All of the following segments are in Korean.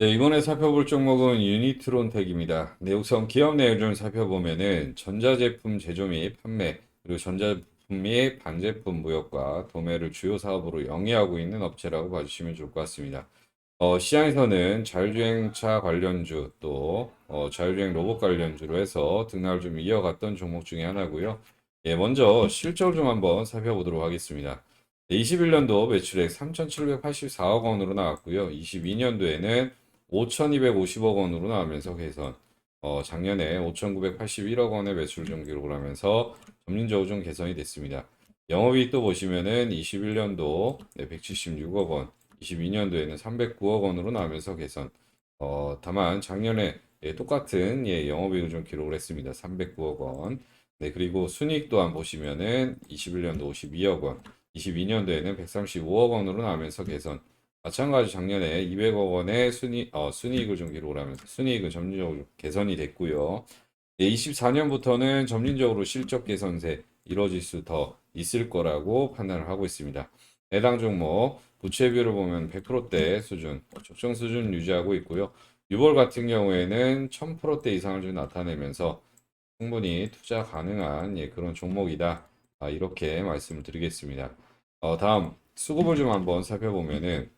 네, 이번에 살펴볼 종목은 유니트론 텍입니다. 네, 우선 기업 내용 좀 살펴보면은 전자제품 제조 및 판매, 그리고 전자제품 및 반제품 무역과 도매를 주요 사업으로 영위하고 있는 업체라고 봐주시면 좋을 것 같습니다. 어, 시장에서는 자율주행차 관련주 또 어, 자율주행 로봇 관련주로 해서 등락을 좀 이어갔던 종목 중에 하나고요. 예, 먼저 실적을 좀 한번 살펴보도록 하겠습니다. 21년도 매출액 3,784억 원으로 나왔고요. 22년도에는 5,250억 원으로 나오면서 개선. 어, 작년에 5,981억 원의 매출 좀 기록을 하면서 점진적으로 좀 개선이 됐습니다. 영업이익 또 보시면은 21년도 176억 원, 22년도에는 309억 원으로 나오면서 개선. 어, 다만 작년에 예, 똑같은 예, 영업이익을 좀 기록을 했습니다. 309억 원. 네, 그리고 순이익 또한 보시면은 21년도 52억 원, 22년도에는 135억 원으로 나오면서 개선. 마찬가지 작년에 200억 원의 순이, 어, 순이익을 좀 기록을 하면서 순이익은 점진적으로 개선이 됐고요. 네, 24년부터는 점진적으로 실적 개선세 이뤄질 수 더 있을 거라고 판단을 하고 있습니다. 해당 종목 부채비율을 보면 100%대 수준, 어, 적정 수준 유지하고 있고요. 유볼 같은 경우에는 1000%대 이상을 좀 나타내면서 충분히 투자 가능한 예, 그런 종목이다. 아, 이렇게 말씀을 드리겠습니다. 어, 다음 수급을 좀 한번 살펴보면은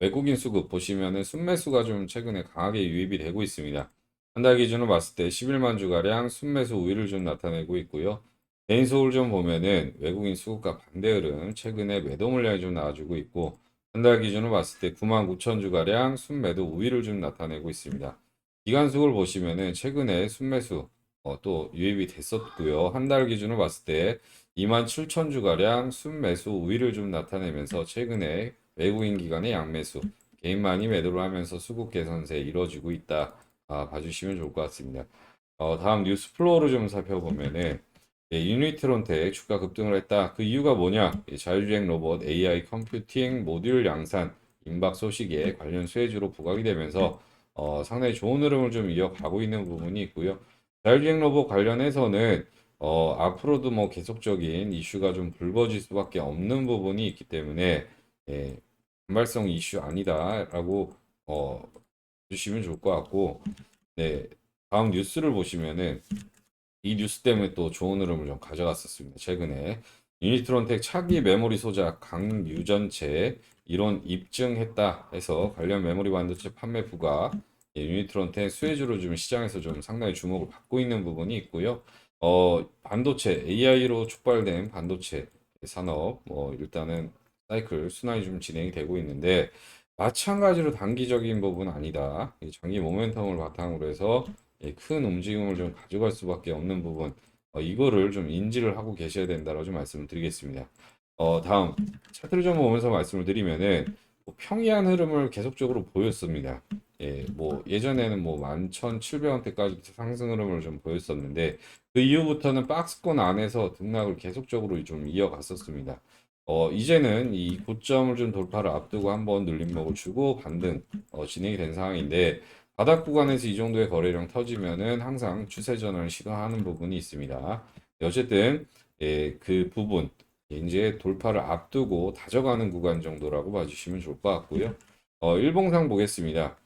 외국인 수급 보시면은 순매수가 좀 최근에 강하게 유입이 되고 있습니다. 한 달 기준으로 봤을 때 11만 주가량 순매수 우위를 좀 나타내고 있고요. 개인 수급을 좀 보면은 외국인 수급과 반대 흐름 최근에 매도 물량이 좀 나와주고 있고 한 달 기준으로 봤을 때 9만 9천 주가량 순매도 우위를 좀 나타내고 있습니다. 기간 수급을 보시면은 최근에 순매수 어, 또 유입이 됐었고요. 한 달 기준으로 봤을 때 2만 7천 주가량 순매수 우위를 좀 나타내면서 최근에 외국인 기관의 양매수, 개인만이 매도를 하면서 수급 개선세 이루어지고 있다. 아, 봐주시면 좋을 것 같습니다. 어, 다음 뉴스 플로우를 좀 살펴보면은 예, 유니트론텍 주가 급등을 했다. 그 이유가 뭐냐? 예, 자율주행 로봇, AI 컴퓨팅, 모듈 양산, 임박 소식에 관련 수혜주로 부각이 되면서 어, 상당히 좋은 흐름을 좀 이어가고 있는 부분이 있고요. 자율주행 로봇 관련해서는 어, 앞으로도 뭐 계속적인 이슈가 좀 불거질 수밖에 없는 부분이 있기 때문에 예, 단발성 이슈 아니다라고 어, 주시면 좋을 것 같고 네 다음 뉴스를 보시면은 이 뉴스 때문에 또 좋은 흐름을 좀 가져갔었습니다. 최근에 유니트론텍 차기 메모리 소자 강유전체 이론 입증했다 해서 관련 메모리 반도체 판매 부가 예, 유니트론텍 수혜주로 좀 시장에서 좀 상당히 주목을 받고 있는 부분이 있고요. 어, 반도체 AI로 촉발된 반도체 산업 뭐 일단은 사이클 순환이 좀 진행이 되고 있는데 마찬가지로 단기적인 부분은 아니다. 이 장기 모멘텀을 바탕으로 해서 예, 큰 움직임을 좀 가져갈 수밖에 없는 부분 어, 이거를 좀 인지를 하고 계셔야 된다고 좀 말씀을 드리겠습니다. 어, 다음 차트를 좀 보면서 말씀을 드리면은 뭐 평이한 흐름을 계속적으로 보였습니다. 예, 뭐 예전에는 뭐 11,700원대까지 상승 흐름을 좀 보였었는데 그 이후부터는 박스권 안에서 등락을 계속적으로 좀 이어갔었습니다. 어, 이제는 이 고점을 좀 돌파를 앞두고 한번 눌림목을 주고 반등 어, 진행이 된 상황인데 바닥 구간에서 이 정도의 거래량 터지면은 항상 추세 전환을 시도하는 부분이 있습니다. 네, 어쨌든 예, 그 부분 이제 돌파를 앞두고 다져가는 구간 정도라고 봐주시면 좋을 것 같고요. 어, 일봉상 보겠습니다.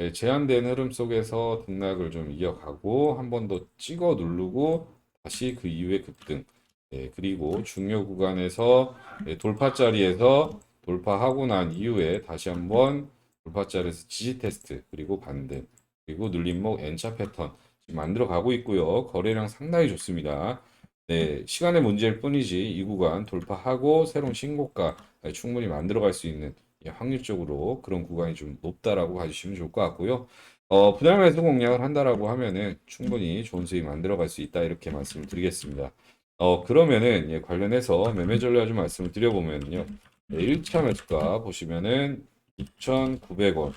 예, 제한된 흐름 속에서 등락을 좀 이어가고 한 번 더 찍어 누르고 다시 그 이후에 급등. 예, 그리고 중요 구간에서 예, 돌파 자리에서 돌파하고 난 이후에 다시 한번 돌파 자리에서 지지 테스트 그리고 반등 그리고 눌림목 N자 패턴 지금 만들어 가고 있고요. 거래량 상당히 좋습니다. 네, 시간의 문제일 뿐이지 이 구간 돌파하고 새로운 신고가 예, 충분히 만들어 갈 수 있는 예, 확률적으로 그런 구간이 좀 높다라고 봐주시면 좋을 것 같고요. 어, 분할 매수 공략을 한다라고 하면은 충분히 좋은 수익 만들어 갈 수 있다 이렇게 말씀을 드리겠습니다. 어, 그러면은 예, 관련해서 매매 전략 좀 말씀을 드려보면요. 예, 1차 매수가 보시면은 2,900원.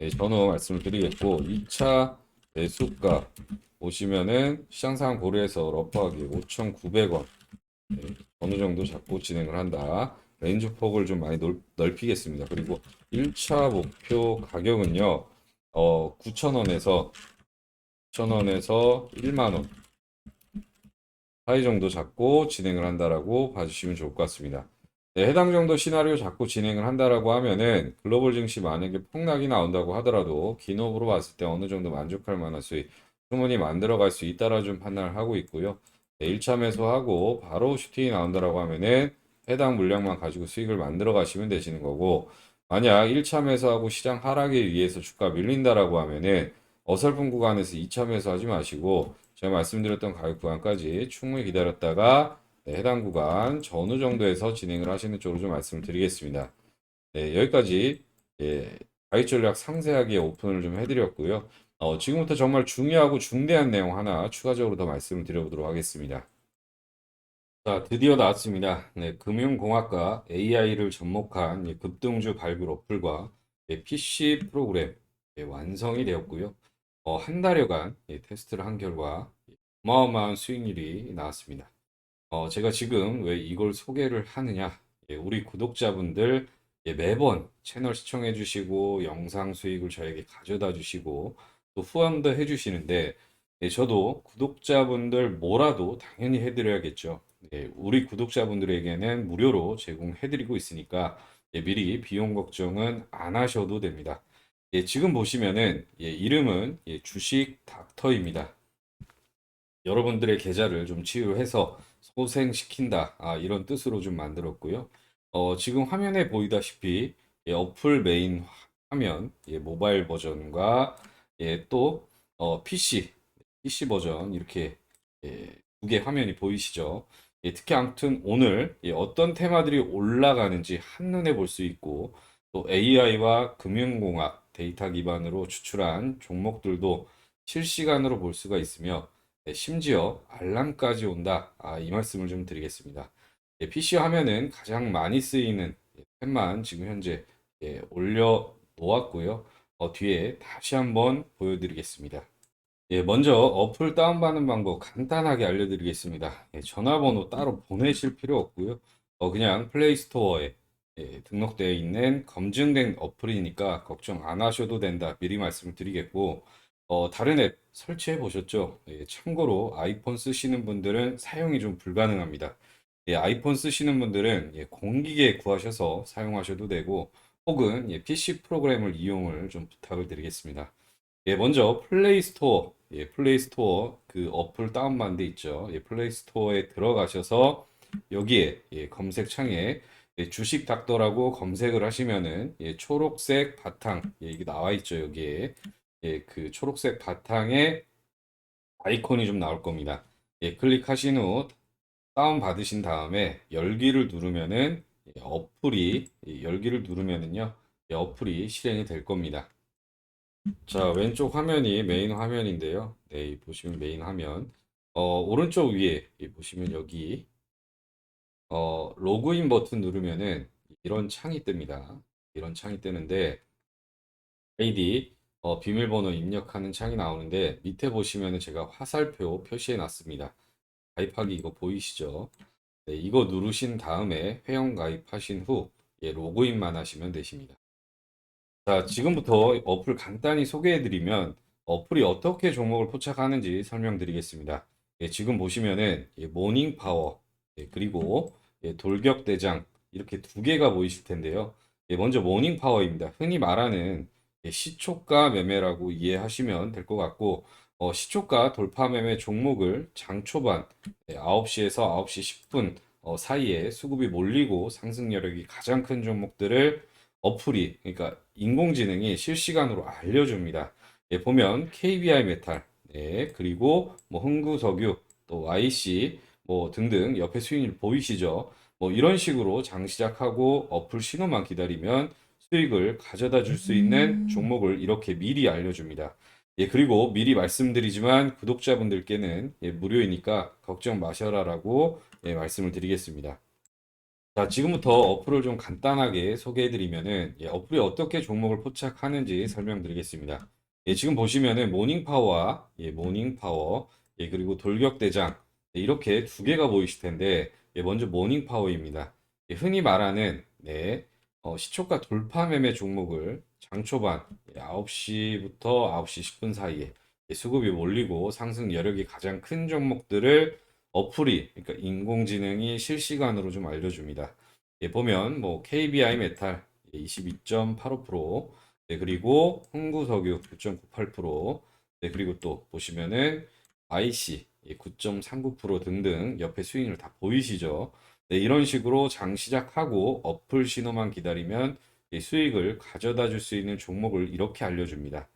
예, 전후 말씀을 드리겠고 2차 매수가 보시면은 시장 상황 고려해서 러프하게 5,900원. 예, 어느 정도 잡고 진행을 한다. 레인지 폭을 좀 많이 넓, 넓히겠습니다. 그리고 1차 목표 가격은요. 어, 9,000원에서 9,000원에서 1만 원. 사이 정도 잡고 진행을 한다라고 봐주시면 좋을 것 같습니다. 네, 해당 정도 시나리오 잡고 진행을 한다라고 하면은 글로벌 증시 만약에 폭락이 나온다고 하더라도 기업으로 봤을 때 어느 정도 만족할 만한 수익 충분히 만들어갈 수 있다라 좀 판단을 하고 있고요. 네, 1차 매수하고 바로 슈팅이 나온다라고 하면은 해당 물량만 가지고 수익을 만들어 가시면 되시는 거고 만약 1차 매수하고 시장 하락에 의해서 주가 밀린다라고 하면은 어설픈 구간에서 2차 매수하지 마시고 제가 말씀드렸던 가격 구간까지 충분히 기다렸다가 네, 해당 구간 전후 정도에서 진행을 하시는 쪽으로 좀 말씀을 드리겠습니다. 네, 여기까지 예, 가입 전략 상세하게 오픈을 좀 해드렸고요. 어, 지금부터 정말 중요하고 중대한 내용 하나 추가적으로 더 말씀을 드려보도록 하겠습니다. 자, 드디어 나왔습니다. 네, 금융공학과 AI를 접목한 이 급등주 발굴 어플과 예, PC 프로그램 예, 완성이 되었고요. 어, 한 달여간 예, 테스트를 한 결과 어마어마한 수익률이 나왔습니다. 어, 제가 지금 왜 이걸 소개를 하느냐? 예, 우리 구독자분들 예, 매번 채널 시청해 주시고 영상 수익을 저에게 가져다 주시고 또 후원도 해 주시는데 예, 저도 구독자분들 뭐라도 당연히 해드려야겠죠. 예, 우리 구독자분들에게는 무료로 제공해 드리고 있으니까 예, 미리 비용 걱정은 안 하셔도 됩니다. 예, 지금 보시면은 예, 이름은 예, 주식 닥터입니다. 여러분들의 계좌를 좀 치유해서 소생시킨다. 아, 이런 뜻으로 좀 만들었고요. 어, 지금 화면에 보이다시피 예, 어플 메인 화면, 예, 모바일 버전과 예, 또 어, PC, PC 버전 이렇게 예, 두 개 화면이 보이시죠? 예, 특히 아무튼 오늘 예, 어떤 테마들이 올라가는지 한눈에 볼 수 있고 또 AI와 금융공학 데이터 기반으로 추출한 종목들도 실시간으로 볼 수가 있으며 네, 심지어 알람까지 온다. 아, 이 말씀을 좀 드리겠습니다. 예, PC 화면은 가장 많이 쓰이는 예, 탭만 지금 현재 예, 올려 놓았고요. 어, 뒤에 다시 한번 보여드리겠습니다. 예, 먼저 어플 다운받는 방법 간단하게 알려드리겠습니다. 예, 전화번호 따로 보내실 필요 없고요. 어, 그냥 플레이 스토어에 예, 등록되어 있는 검증된 어플이니까 걱정 안 하셔도 된다. 미리 말씀을 드리겠고, 어, 다른 앱 설치해 보셨죠? 예, 참고로 아이폰 쓰시는 분들은 사용이 좀 불가능합니다. 예, 아이폰 쓰시는 분들은 예, 공기계 구하셔서 사용하셔도 되고, 혹은 예, PC 프로그램을 이용을 좀 부탁을 드리겠습니다. 예, 먼저 플레이 스토어, 예, 플레이 스토어 그 어플 다운받은 데 있죠. 예, 플레이 스토어에 들어가셔서 여기에 예, 검색창에 예, 주식 닥터라고 검색을 하시면은 예, 초록색 바탕 예, 이게 나와 있죠 여기에 예, 그 초록색 바탕에 아이콘이 좀 나올 겁니다. 예, 클릭하신 후 다운 받으신 다음에 열기를 누르면은 예, 어플이 예, 열기를 누르면은요 예, 어플이 실행이 될 겁니다. 자 왼쪽 화면이 메인 화면인데요. 네, 이 보시면 메인 화면 어, 오른쪽 위에 이 보시면 여기 어, 로그인 버튼 누르면은 이런 창이 뜹니다. 이런 창이 뜨는데 아이디 어, 비밀번호 입력하는 창이 나오는데 밑에 보시면은 제가 화살표 표시해 놨습니다. 가입하기 이거 보이시죠? 네, 이거 누르신 다음에 회원 가입하신 후 예, 로그인만 하시면 되십니다. 자, 지금부터 어플 간단히 소개해 드리면 어플이 어떻게 종목을 포착하는지 설명드리겠습니다. 예, 지금 보시면은 예, 모닝 파워 예, 그리고 예, 돌격대장 이렇게 두 개가 보이실 텐데요. 예, 먼저 모닝 파워입니다. 흔히 말하는 예, 시초가 매매라고 이해하시면 될 것 같고 어, 시초가 돌파 매매 종목을 장 초반 예, 9시에서 9시 10분 어, 사이에 수급이 몰리고 상승 여력이 가장 큰 종목들을 어플이 그러니까 인공지능이 실시간으로 알려줍니다. 예, 보면 KBI 메탈, 네, 그리고 뭐 흥구석유, 또 YC 뭐 등등 옆에 수익률 보이시죠? 뭐 이런 식으로 장 시작하고 어플 신호만 기다리면 수익을 가져다 줄 수 있는 종목을 이렇게 미리 알려줍니다. 예, 그리고 미리 말씀드리지만 구독자분들께는 예, 무료이니까 걱정 마셔라라고 예, 말씀을 드리겠습니다. 자, 지금부터 어플을 좀 간단하게 소개해 드리면은 예, 어플이 어떻게 종목을 포착하는지 설명드리겠습니다. 예, 지금 보시면은 모닝 파워와 예, 모닝 파워 예, 그리고 돌격 대장 네, 이렇게 두 개가 보이실 텐데 예, 먼저 모닝 파워입니다. 예, 흔히 말하는 네, 어, 시초가 돌파 매매 종목을 장 초반 9시부터 9시 10분 사이에 예, 수급이 몰리고 상승 여력이 가장 큰 종목들을 어플이 그러니까 인공지능이 실시간으로 좀 알려줍니다. 예, 보면 뭐 KBI 메탈 22.85%, 네, 그리고 흥구석유 9.98%, 네, 그리고 또 보시면은 IC 9.39% 등등 옆에 수익률 다 보이시죠? 네, 이런 식으로 장 시작하고 어플 신호만 기다리면 이 수익을 가져다 줄 수 있는 종목을 이렇게 알려줍니다.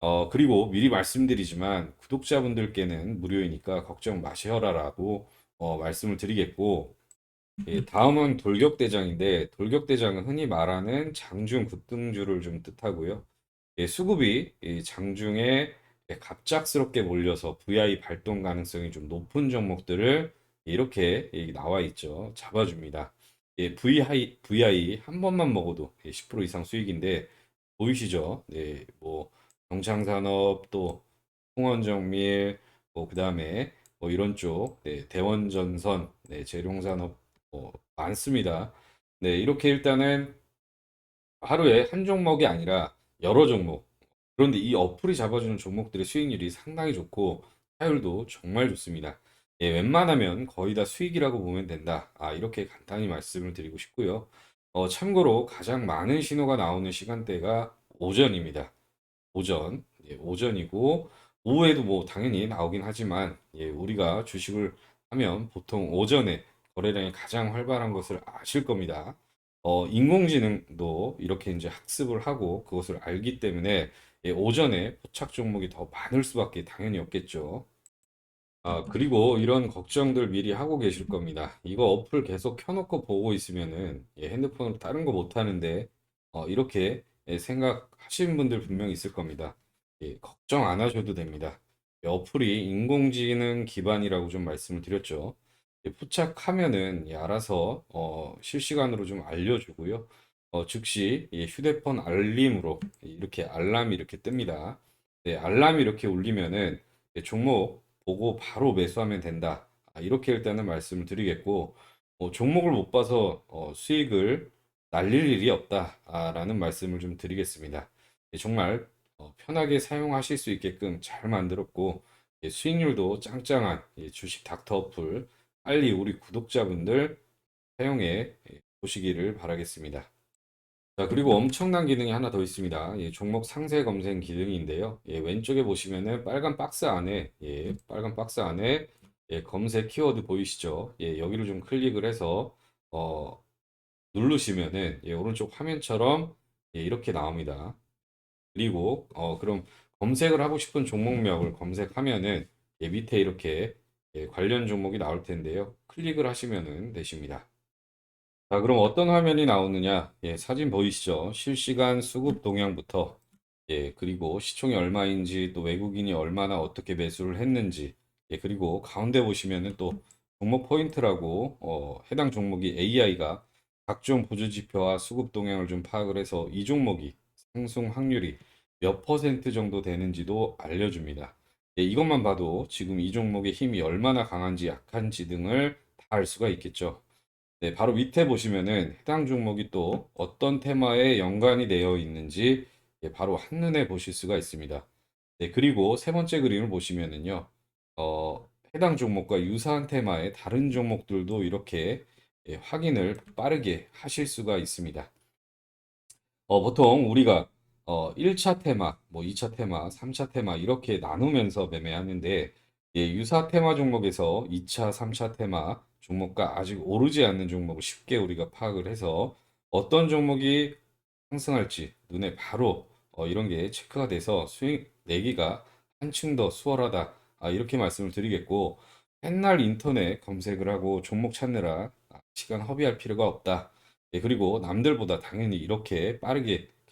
어, 그리고 미리 말씀드리지만 구독자분들께는 무료이니까 걱정 마셔라라고 어, 말씀을 드리겠고, 예, 다음은 돌격대장인데, 돌격대장은 흔히 말하는 장중 급등주를 좀 뜻하고요. 예, 수급이 이 장중에 예, 갑작스럽게 몰려서 VI 발동 가능성이 좀 높은 종목들을 이렇게 예, 나와 있죠. 잡아줍니다. 예, VI, VI 한 번만 먹어도 예, 10% 이상 수익인데, 보이시죠? 네, 뭐, 경창산업 또 홍원정밀 뭐 그다음에 뭐 이런 쪽 네, 대원전선 네, 재룡산업 뭐 많습니다. 네, 이렇게 일단은 하루에 한 종목이 아니라 여러 종목. 그런데 이 어플이 잡아주는 종목들의 수익률이 상당히 좋고 타율도 정말 좋습니다. 예, 웬만하면 거의 다 수익이라고 보면 된다. 아, 이렇게 간단히 말씀을 드리고 싶고요. 어, 참고로 가장 많은 신호가 나오는 시간대가 오전입니다. 오전, 예, 오전이고 오후에도 뭐 당연히 나오긴 하지만 예, 우리가 주식을 하면 보통 오전에 거래량이 가장 활발한 것을 아실 겁니다. 어, 인공지능도 이렇게 이제 학습을 하고 그것을 알기 때문에 예, 오전에 포착 종목이 더 많을 수밖에 당연히 없겠죠. 아, 그리고 이런 걱정들 미리 하고 계실 겁니다. 이거 어플 계속 켜놓고 보고 있으면은 예, 핸드폰으로 다른 거 못 하는데 어, 이렇게 예, 생각하시는 분들 분명 있을 겁니다. 예, 걱정 안 하셔도 됩니다. 이 어플이 인공지능 기반이라고 좀 말씀을 드렸죠. 예, 포착하면은 예, 알아서 어, 실시간으로 좀 알려주고요. 어, 즉시 예, 휴대폰 알림으로 이렇게 알람이 이렇게 뜹니다. 네, 알람이 이렇게 울리면은 예, 종목 보고 바로 매수하면 된다. 아, 이렇게 일단은 말씀을 드리겠고, 어, 종목을 못 봐서 어, 수익을 날릴 일이 없다라는 말씀을 좀 드리겠습니다. 예, 정말 어, 편하게 사용하실 수 있게끔 잘 만들었고, 예, 수익률도 짱짱한 예, 주식 닥터 어플 빨리 우리 구독자분들 사용해 예, 보시기를 바라겠습니다. 자, 그리고 엄청난 기능이 하나 더 있습니다. 예, 종목 상세 검색 기능인데요. 예, 왼쪽에 보시면은 빨간 박스 안에, 예, 빨간 박스 안에 예, 검색 키워드 보이시죠? 예, 여기를 좀 클릭을 해서 어, 누르시면은 예, 오른쪽 화면처럼 예, 이렇게 나옵니다. 그리고 어, 그럼 검색을 하고 싶은 종목명을 검색하면은 예, 밑에 이렇게 예, 관련 종목이 나올 텐데요. 클릭을 하시면은 되십니다. 자, 그럼 어떤 화면이 나오느냐? 예, 사진 보이시죠? 실시간 수급 동향부터, 예, 그리고 시총이 얼마인지, 또 외국인이 얼마나 어떻게 매수를 했는지, 예, 그리고 가운데 보시면은 또 종목 포인트라고, 어, 해당 종목이 AI가 각종 보조 지표와 수급 동향을 좀 파악을 해서 이 종목이 상승 확률이 몇 퍼센트 정도 되는지도 알려줍니다. 예, 이것만 봐도 지금 이 종목의 힘이 얼마나 강한지 약한지 등을 다 알 수가 있겠죠. 네, 바로 밑에 보시면은 해당 종목이 또 어떤 테마에 연관이 되어 있는지 예, 바로 한눈에 보실 수가 있습니다. 네, 그리고 세 번째 그림을 보시면은요, 어, 해당 종목과 유사한 테마의 다른 종목들도 이렇게 예, 확인을 빠르게 하실 수가 있습니다. 어, 보통 우리가 어, 1차 테마, 뭐 2차 테마, 3차 테마 이렇게 나누면서 매매하는데 예, 유사 테마 종목에서 2차, 3차 테마 종목과 아직 오르지 않는 종목을 쉽게 우리가 파악을 해서 어떤 종목이 상승할지 눈에 바로 어, 이런 게 체크가 돼서 수익 내기가 한층 더 수월하다. 아, 이렇게 말씀을 드리겠고 맨날 인터넷 검색을 하고 종목 찾느라 아, 시간 허비할 필요가 없다. 예, 그리고 남들보다 당연히 이렇게 빠르게